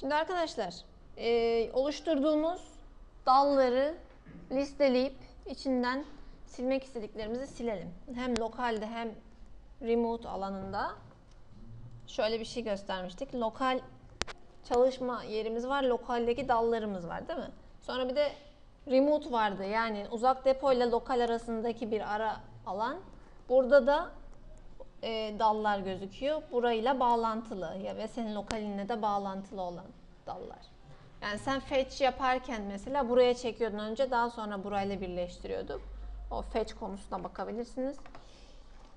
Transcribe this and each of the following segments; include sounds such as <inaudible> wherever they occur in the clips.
Şimdi arkadaşlar e, oluşturduğumuz dalları listeleyip içinden silmek istediklerimizi silelim. Hem lokalde hem remote alanında şöyle bir şey göstermiştik. Lokal çalışma yerimiz var, lokaldeki dallarımız var değil mi? Sonra bir de remote vardı yani uzak depo ile lokal arasındaki bir ara alan. Burada da e, dallar gözüküyor. Burayla bağlantılı ya ve senin lokalinle de bağlantılı olan dallar. Yani sen fetch yaparken mesela buraya çekiyordun önce daha sonra burayla birleştiriyorduk. O fetch konusuna bakabilirsiniz.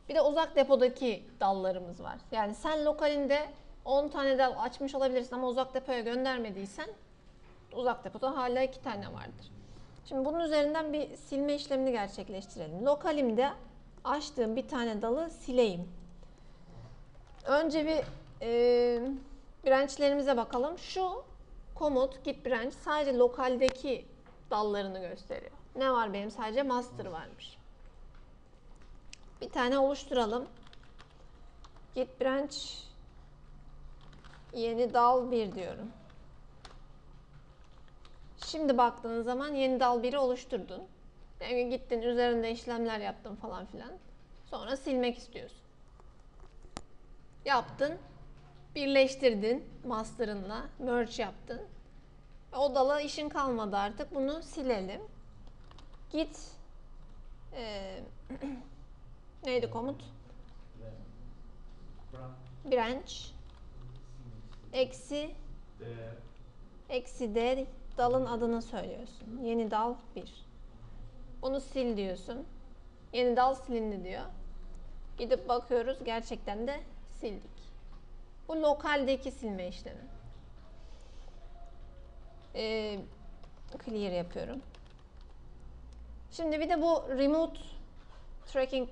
Bir de uzak depodaki dallarımız var. Yani sen lokalinde 10 tane dal açmış olabilirsin ama uzak depoya göndermediysen uzak depoda hala 2 tane vardır. Şimdi bunun üzerinden bir silme işlemini gerçekleştirelim. Lokalimde açtığım bir tane dalı sileyim. Önce bir e, branchlerimize bakalım. Şu komut git branch sadece lokaldeki dallarını gösteriyor. Ne var benim? Sadece master varmış. Bir tane oluşturalım. Git branch yeni dal 1 diyorum. Şimdi baktığın zaman yeni dal 1'i oluşturdun. Yani gittin üzerinde işlemler yaptın falan filan. Sonra silmek istiyorsun. Yaptın. Birleştirdin master'ınla. Merge yaptın. O dala işin kalmadı artık. Bunu silelim. Git eee, <clears throat> neydi komut? Branch eksi eksi D dalın adını söylüyorsun. Yeni dal 1. Bunu sil diyorsun. Yeni dal silindi diyor. Gidip bakıyoruz gerçekten de sildik. Bu lokaldeki silme işlemi. Ee, clear yapıyorum. Şimdi bir de bu remote tracking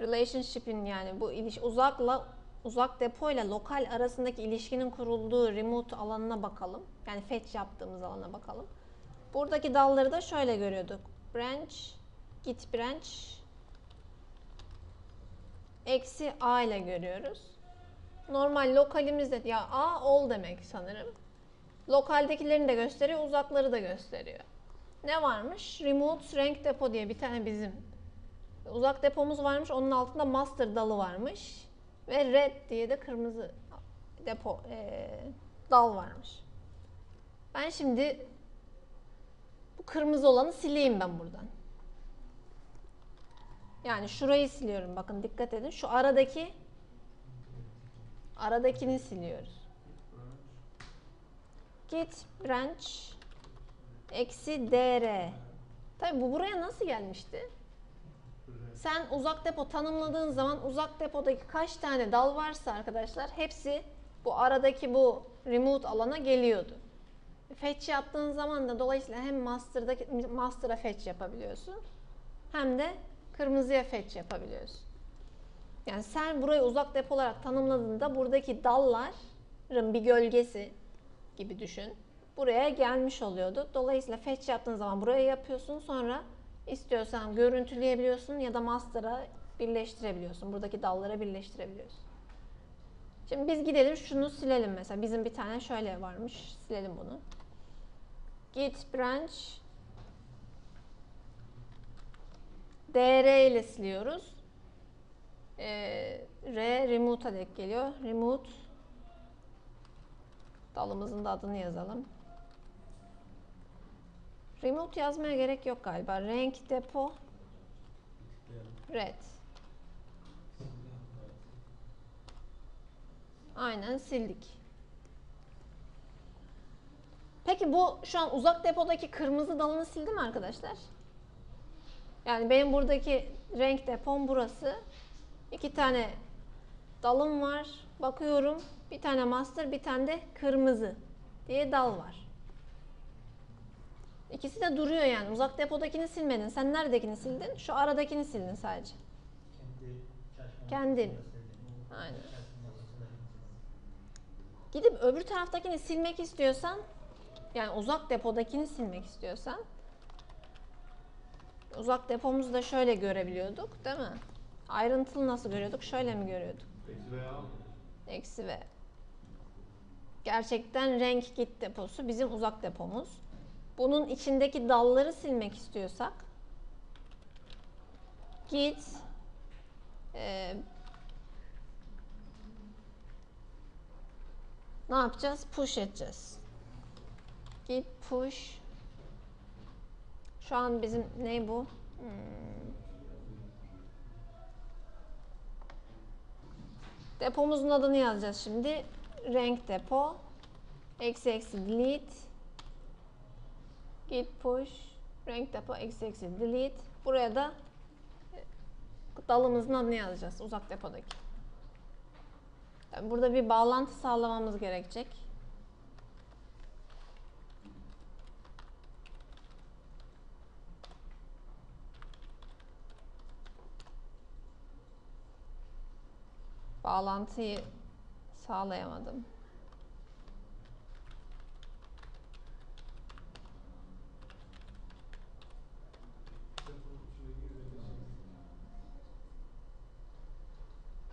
relationship'in yani bu iliş uzakla uzak depoyla lokal arasındaki ilişkinin kurulduğu remote alanına bakalım. Yani fetch yaptığımız alana bakalım. Buradaki dalları da şöyle görüyorduk. Branch, git branch, eksi a ile görüyoruz. Normal lokalimizde ya a all demek sanırım. Lokaldekilerini de gösteriyor, uzakları da gösteriyor. Ne varmış? Remote rank depo diye bir tane bizim uzak depomuz varmış. Onun altında master dalı varmış. Ve red diye de kırmızı depo eee, dal varmış. Ben şimdi bu kırmızı olanı sileyim ben buradan. Yani şurayı siliyorum. Bakın dikkat edin. Şu aradaki aradakini siliyoruz. Git branch eksi dr. Tabi bu buraya nasıl gelmişti? Sen uzak depo tanımladığın zaman uzak depodaki kaç tane dal varsa arkadaşlar hepsi bu aradaki bu remote alana geliyordu. Fetch yaptığın zaman da dolayısıyla hem master'daki master'a fetch yapabiliyorsun hem de kırmızıya fetch yapabiliyorsun. Yani sen burayı uzak depo olarak tanımladığında buradaki dalların bir gölgesi gibi düşün. Buraya gelmiş oluyordu. Dolayısıyla fetch yaptığın zaman buraya yapıyorsun. Sonra istiyorsan görüntüleyebiliyorsun ya da master'a birleştirebiliyorsun. Buradaki dallara birleştirebiliyorsun. Şimdi biz gidelim şunu silelim mesela. Bizim bir tane şöyle varmış. Silelim bunu. Git branch dr ile siliyoruz. Ee, R remote'a denk geliyor. Remote dalımızın da adını yazalım. Remote yazmaya gerek yok galiba. Renk depo red. Aynen sildik. Peki bu şu an uzak depodaki kırmızı dalını sildi mi arkadaşlar? Yani benim buradaki renk depom burası. İki tane dalım var. Bakıyorum. Bir tane master, bir tane de kırmızı diye dal var. İkisi de duruyor yani. Uzak depodakini silmedin. Sen neredekini sildin? Şu aradakini sildin sadece. Kendin. Aynen. Gidip öbür taraftakini silmek istiyorsan yani uzak depodakini silmek istiyorsan uzak depomuzu da şöyle görebiliyorduk değil mi? Ayrıntılı nasıl görüyorduk? Şöyle mi görüyorduk? Eksi ve. gerçekten renk git deposu bizim uzak depomuz. Bunun içindeki dalları silmek istiyorsak git e, ne yapacağız? Push edeceğiz. Git push. Şu an bizim ne bu? Hmm. Depomuzun adını yazacağız şimdi. Renk depo. Eksi eksi delete. Git push. Renk depo eksi eksi delete. Buraya da dalımızın adını yazacağız. Uzak depodaki. Burada bir bağlantı sağlamamız gerekecek. Bağlantıyı sağlayamadım.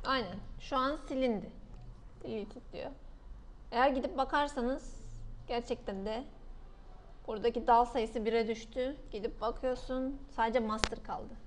Aynen. Şu an silindi. Deleted diyor. Eğer gidip bakarsanız gerçekten de buradaki dal sayısı 1'e düştü. Gidip bakıyorsun sadece master kaldı.